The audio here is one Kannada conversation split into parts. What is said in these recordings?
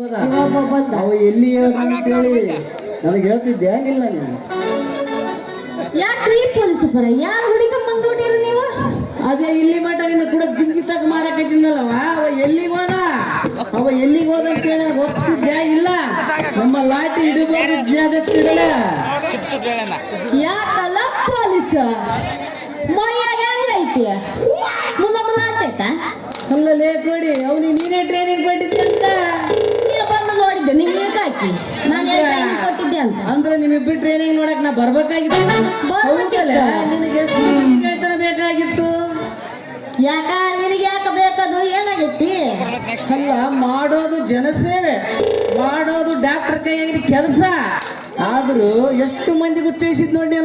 ಇವೊಬ್ಬ ಬಂದ. ಅವ ಎಲ್ಲಿ ಅಂತೇಳಿ ನನಗೆ ಹೇಳ್ತಿದ್ದೆ ನೀನು. ಯಾಕ್ರಿ ಪೊಲೀಸ್ ಬರ ಯಾರು ಹುಡುಕೊಂಡ್ ಬಂದ್ಬಿಟ್ಟಿರಿ ನೀವು? ಅದೇ ಇಲ್ಲಿ ಮಟ ನಿನ್ನ ಕೂಡ ಜಿಂಕಿ ತಗ ಮಾಡಕತ್ತಿದ್ದಲ್ಲವ ಅವ ಎಲ್ಲಿಗೆ ಹೋದ? ಅವ ಎಲ್ಲಿಗೆ ಹೋದ ಅಂತ ಹೇಳಿ ಗೊತ್ತಿದ್ದೆ ಇಲ್ಲ. ನಮ್ಮ ಲಾಟಿ ಹಿಡಿಬೋದು ಜಾಗಕ್ಕೆ ಇಡಲ್ಲ ಯಾಕಲ್ಲ ಪೊಲೀಸ್? ಮೈಯಾಗ ಹೆಂಗೈತಿ ಮುಲ್ಲ ಮುಲ್ಲ ಅಂತೈತ ಅಲ್ಲ ಲೇ ಕೊಡಿ ಅವನಿಗೆ ನೀನೇ ಟ್ರೈನಿಂಗ್ ಕೊಟ್ಟಿದ್ದೆ ಅಂತ ನೀನು ಬಂದು ನೋಡಿದ್ದೆ ನೀವು ಹಾಕಿ ನಾನು ಏನೇ ಅಂದ್ರೆ ನೋಡಕ್ ನಾ ಬರ್ಬೇಕಾಗಿತ್ತು? ನಿನಗೆ ಬೇಕಾಗಿತ್ತು? ಯಾಕ ನಿನಗೆ ಯಾಕೆ ಬೇಕದು? ಏನಾಗೈತಿ? ಅಲ್ಲ ಮಾಡೋದು ಜನಸೇವೆ. ಮಾಡೋದು ಡಾಕ್ಟರ್ ಕೈಯಾಗಿನ ಕೆಲಸ. ಆದ್ರೂ ಎಷ್ಟು ಮಂದಿಗೆ ಉಚ್ಚರಿಸಿದ್ ನೋಡಿ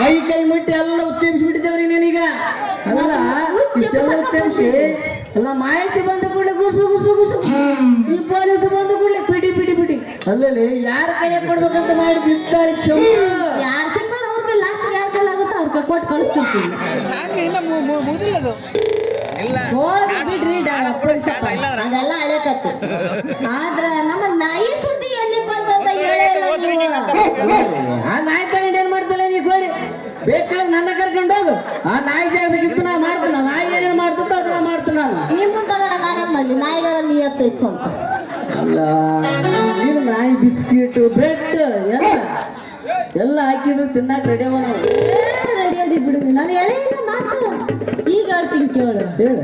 ಮೈ ಕೈ ಮುಟ್ಟಿ ಎಲ್ಲ ಉಚ್ಚರಿಸ್ಬಿಟ್ಟಿದ್ದೇವ್ರಿ ನೀನೀಗ. ಅಲ್ಲ ಇಷ್ಟೆಲ್ಲ ಅಲ್ಲ ಮಾಯಸಿ ಬಂದ ಕೂಡ ಗುಸು ಗುಸು ಗುಸು ಈ ಪೊಲೀಸ್ ಬಂದ ಕೂಡಲೇ ಪಿಟಿ ಪಿಟಿ ಪಿಟಿ ಅಲ್ಲಲ್ಲಿ ಯಾರ ಕೈಯ ಕೊಡ್ಬೇಕಂತ ಮಾಡಿ ಬಿಟ್ಟಾಳಿ ಚೌಕ? ಯಾರು ಅವ್ರ ಮೇಲೆ ಲಾಸ್ಟ್ ಯಾರ ಅವರು ಕೈ ಕೊಟ್ಟು ಕಳಿಸ್ತಿರ್ತೀನಿ ಹೋಗಿ ಬಿಡ್ರಿ ಡಾ- ಪೊಲೀಸ್ ಅಪ್ಪ. ಅದೆಲ್ಲ ಹಳೆ ಕತ್ತು ಆದ್ರ ನಮ್ಮ ನಾಯಿ ಸುದ್ದಿ ಎಲ್ಲಿ ಬಂತಂತ ಹೇಳೇ ಇಲ್ಲ ನೀವು. ಆ ನಾಯಿ ತಗೊಂಡು ಏನ್ ಮಾಡ್ತಾಳೆ ನೀ ಕೋಡಿ ಬೇಕಾದ್ರೆ ನನ್ನ ಕರ್ಕೊಂಡು ಹೋಗು. ಆ ನಾಯಿ ಜಾಗದಾಗಿತ್ತು ನಾ ಮಾಡ್ತಾನ. ನಾಯಿ ಏನೇನು ಮಾಡ್ತದ ಅದನ್ನ ಮಾಡ್ತಾನ ನಾನು. ನಿಮ್ಮ ತಗೊಂಡ ನಾನೇನ್ ಮಾಡ್ಲಿ? ನಾಯಿಗಳ ನೀ ಸ್ವಲ್ಪ. ಅಲ್ಲ ನೀನು ನಾಯಿ ಬಿಸ್ಕಿಟು ಬ್ರೆಡ್ ಎಲ್ಲ. ಎಲ್ಲ ಹಾಕಿದ್ರು ತಿನ್ನಕ್ ರೆಡಿ ಅವ ನಾವು. ರೆಡಿ ಬಿಡು. ನಾನು ಹೇಳಿ ಮಾತು. ಈಗ ಹೇಳ್ತೀನಿ ಕೇಳು. ಹೇಳು.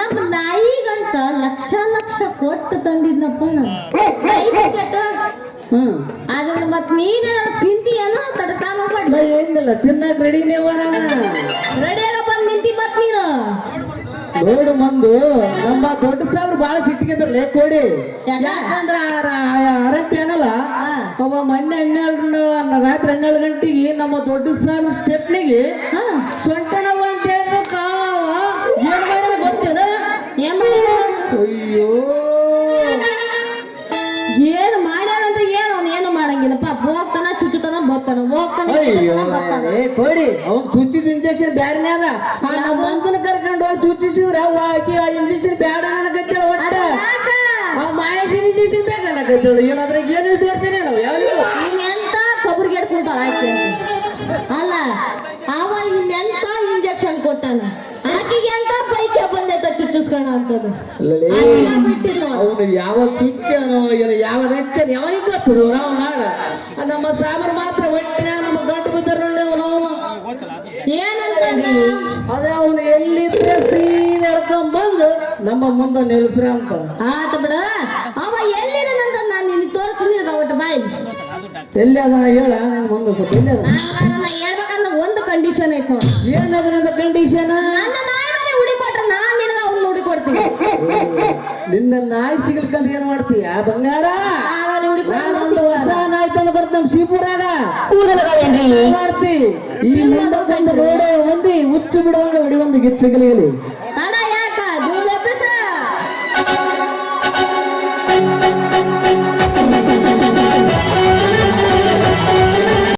ನಮ್ಮ ನಾಯಿಗಂತ ಲಕ್ಷ ಲಕ್ಷ ಕೊಟ್ಟು ತಂದಿದ್ನಪ್ಪ ನಾನು. ಹ್ಮ್. ಅದನ್ನ ಮತ್ ನೀನ ತಿಂತೀಯನೋ ತಡ್ಕಾಮ ಮಾಡಿ ಹೇಳಿದ್ನಲ್ಲ ತಿನ್ನಾಕ ರೆಡಿ ಅವ ನಾನು. ರೆಡಿ ಆಗ ಬಂದ್ ನಿಂತಿ ಮತ್ ನೀನು ನೋಡು ಮಂದು. ನಮ್ಮ ದೊಡ್ಡ ಸಾವಿರ ಬಹಳ ಸಿಟ್ಟಿಗೆದ್ರಲ್ಲೇ ಕೋಡಿ. ಯಾಕ? ಯಾಕಂದ್ರ ಅರಪ್ಪಿ ಏನಲ್ಲ. ಅವ ಮೊನ್ನೆ ಹನ್ನೆರಡು ರಾತ್ರಿ ಹನ್ನೆರಡು ಗಂಟೆಗೆ ನಮ್ಮ ದೊಡ್ಡ ಸಾವಿರ ಸ್ಟೆಪ್ನಿಗೆ ಸೊಂಟ ನೋವು ಅಂತ ಹೇಳಿದ್ರು. ಕಾವ ಏನ್ ಮಾಡ್ಯಾನ ಗೊತ್ತೇನ? ಏನ್ ಮಾಡ್ಯಾನ? ಅಯ್ಯೋ. ಏನು ಮಾಡ್ಯಾನಂತ ಏನು? ಅವ್ನು ಏನು ಮಾಡಂಗಿಲ್ಲಪ್ಪ. ಹೋಗ್ತಾನ ಚುಚ್ಚುತ್ತಾನ ಬರ್ತಾನ ಅಯ್ಯೋ ಏ ಕೊಡಿ. ಅವ್ನ್ ಚುಚ್ಚಿದ ಇಂಜೆಕ್ಷನ್ ಬ್ಯಾರನೇ ಅದ. ನಮ್ಮ ಮಂತನ ಕರ್ಕೊಂಡು ಹೋಗಿ ಚುಚ್ಚಿಸಿದ್ರ ಆಕಿ ಆ ಇಂಜೆಕ್ಷನ್ ಬ್ಯಾಡ ಅನ್ನಕತ್ತೇಳ ಒಟ್ಟ? ಆ ಮಾಯೇಶನ್ ಇಂಜೆಕ್ಷನ್ ಬೇಕನ್ನಕತ್ತೇಳು ಏನಾದ್ರಾಗ ಏನು ತೋರ್ಸೇನೆ ನಾವು? ಯಾವ್ದು? ನೀನ್ ಎಂತ ಕೊಬ್ಬರಿಗೆ ಎಡ್ಕೊಂತಾಳ ಆಕೆ? ಅಲ್ಲ ಅವ ಇನ್ನೆಂತ ಇಂಜೆಕ್ಷನ್ ಕೊಟ್ಟಾನ? ಆಕಿಗೆ ಎಂತ ಪೈಕೆ ಬಂದೈತ ಚುಚ್ಚಿಸ್ಕೋಣ ಅಂತದ್ದು. ಅವನು ಯಾವ ಚುಚ್ಚನೋ ಏನು ಯಾವ ನೆಚ್ಚನ ಯಾವಾಗ ಗೊತ್ತದು? ನಾವು ನಾಡ. ನಮ್ಮ ಸಾಮರ್ ಮಾತ್ರ ಒಟ್ಟಿನ ನಮ್ಮ ಗಂಟು ಬಿದ್ದರಲ್ಲಿ ಅವನು ಏನಂತಂದ್ರಿ ಅದೇ ಅವನು ಸೀದಾ ಎಳ್ಕೊಂಡ್ ಬಂದು ನಮ್ಮ ಮುಂದೆ ನಿಲ್ಸ್ರ ಅಂತ. ಆತ ಬಿಡ. ಅವ ಎಲ್ಲಿದ್ದಾನಂತ ನಾನು ನಿನ್ನ ತೋರಿಸ್ತೀನಿ ಒಟ್ಟು ಬಾಯಿ. ಎಲ್ಲಿ ಅದನ್ನ ಹೇಳ ಮುಂದೆ ಸ್ವಲ್ಪ ಎಲ್ಲಿ ಅದ ನಾ ಹೇಳ್ಬೇಕಂದ್ರೆ ಒಂದು ಕಂಡೀಷನ್ ಐತೆ ನೋಡು. ಏನದನದ ಕಂಡೀಷನ್ ನನ್ನ ನಾಯಿ ಮನೆ ಹುಡಿ ಕೊಟ್ರೆ ನಾನ್ ನಿನಗ ಅವ್ನು ಹುಡಿ ಕೊಡ್ತೀನಿ. ನಿನ್ನ ನಾಯಿ ಸಿಗ್ಲಿಕ್ಕಂತ ಏನ್ ಮಾಡ್ತೀಯ ಬಂಗಾರ? ಆ ಹುಡಿ ನಾನೊಂದು ನಮ್ ಶಿವಪುರಾಗ ಕೂದಲುಗಳೇನ್ರಿ? ಮಾಡ್ತಿ. ಈ ಮುಂದೆ ರೋಡ ಮಂದಿ ಹುಚ್ಚು ಬಿಡುವಂಗ ಹೊಡಿ ಒಂದು ಗಿಚ್ಚಗಲಿ